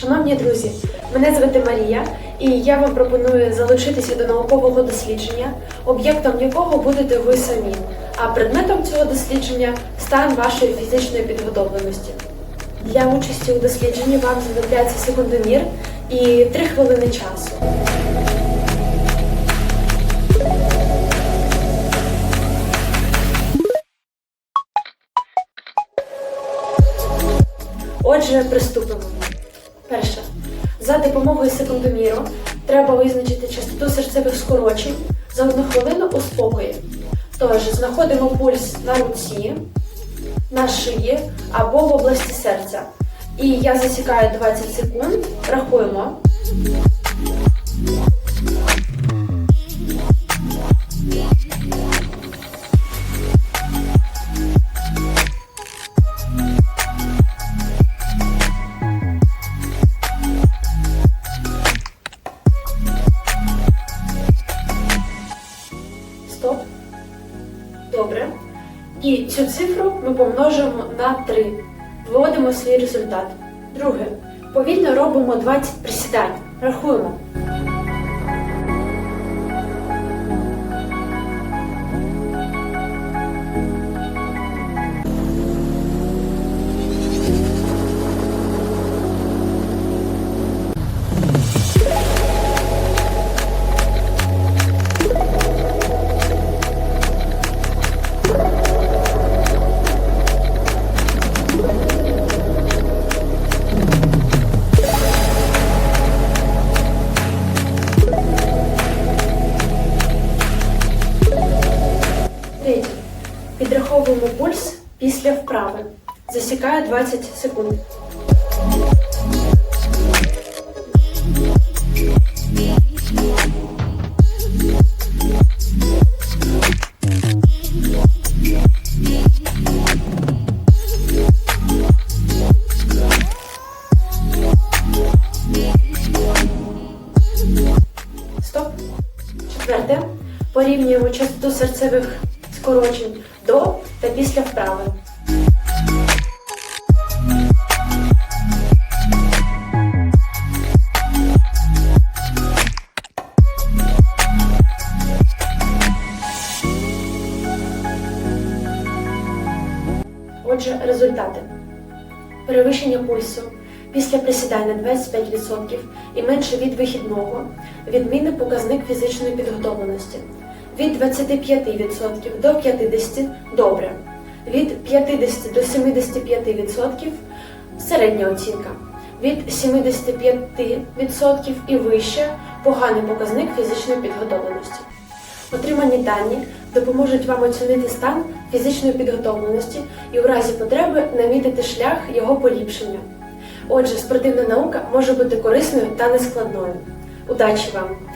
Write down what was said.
Шановні друзі, мене звати Марія, і я вам пропоную залучитися до наукового дослідження, об'єктом якого будете ви самі. А предметом цього дослідження стан вашої фізичної підготовленості. Для участі у дослідженні вам знадобляться секундомір і 3 хвилини часу. Отже, приступимо. Перше. За допомогою секундоміру треба визначити частоту серцевих скорочень за одну хвилину у спокої. Тож знаходимо пульс на руці, на шиї або в області серця. І я засікаю 20 секунд, рахуємо. І цю цифру ми помножимо на 3. Виводимо свій результат. Друге. Повільно робимо 20 присідань. Рахуємо. Підраховуємо пульс після вправи. Засікаю 20 секунд. Стоп. Четверте. Порівнюємо частоту серцевих скорочень до та після вправи. Отже, результати. Перевищення пульсу після присідань на 25% і менше від вихідного, відмінний показник фізичної підготовленості. Від 25% до 50% добре. Від 50 до 75% середня оцінка. Від 75% і вище поганий показник фізичної підготовленості. Отримані дані допоможуть вам оцінити стан фізичної підготовленості і у разі потреби намітити шлях його поліпшення. Отже, спортивна наука може бути корисною та нескладною. Удачі вам!